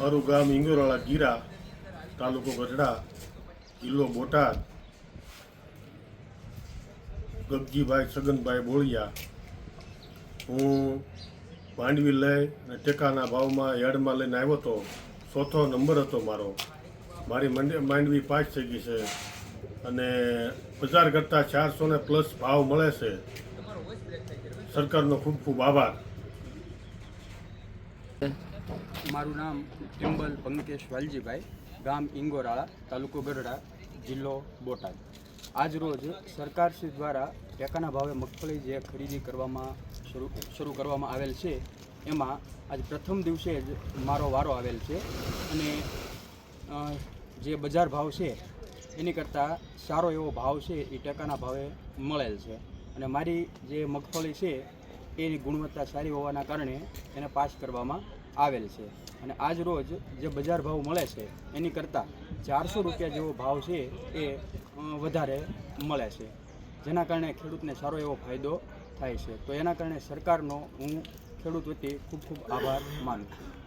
મારું ગામ ઇંગોરાળા ગીરા, તાલુકો ગઢડા, જિલ્લો બોટાદ, ગગજીભાઈ છગનભાઈ બોળિયા. હું માંડવી લઈ અને ટેકાના ભાવમાં યાર્ડમાં લઈને આવ્યો હતો. ચોથો નંબર હતો મારો. મારી મંડી, માંડવી પાંચ થઈ ગઈ છે. અને બજાર કરતાં ચારસો ને પ્લસ ભાવ મળે છે. સરકારનો ખૂબ ખૂબ આભાર. મારું નામ ટિમ્બલ પંકેશ વાલજીભાઈ, ગામ ઇંગોરાળા, તાલુકો ગઢડા, જિલ્લો બોટાદ. આજ રોજ સરકારશ્રી દ્વારા ટેકાના ભાવે મગફળી જે ખરીદી કરવામાં શરૂ શરૂ કરવામાં આવેલ છે, એમાં આજ પ્રથમ દિવસે જ મારો વારો આવેલ છે અને જે બજાર ભાવ છે, એની કરતાં સારો એવો ભાવ છે એ ટેકાના ભાવે મળેલ છે. અને મારી જે મગફળી છે, એની ગુણવત્તા સારી હોવાના કારણે એને પાસ કરવામાં આવેલ છે. અને આજ રોજ જે બજાર ભાવ મળે છે, એની કરતાં ચારસો રૂપિયા જેવો ભાવ છે એ વધારે મળે છે. જેના કારણે ખેડૂતને સારો એવો ફાયદો થાય છે. તો એના કારણે સરકારનો હું ખેડૂત વતી ખૂબ ખૂબ આભાર માનું છું.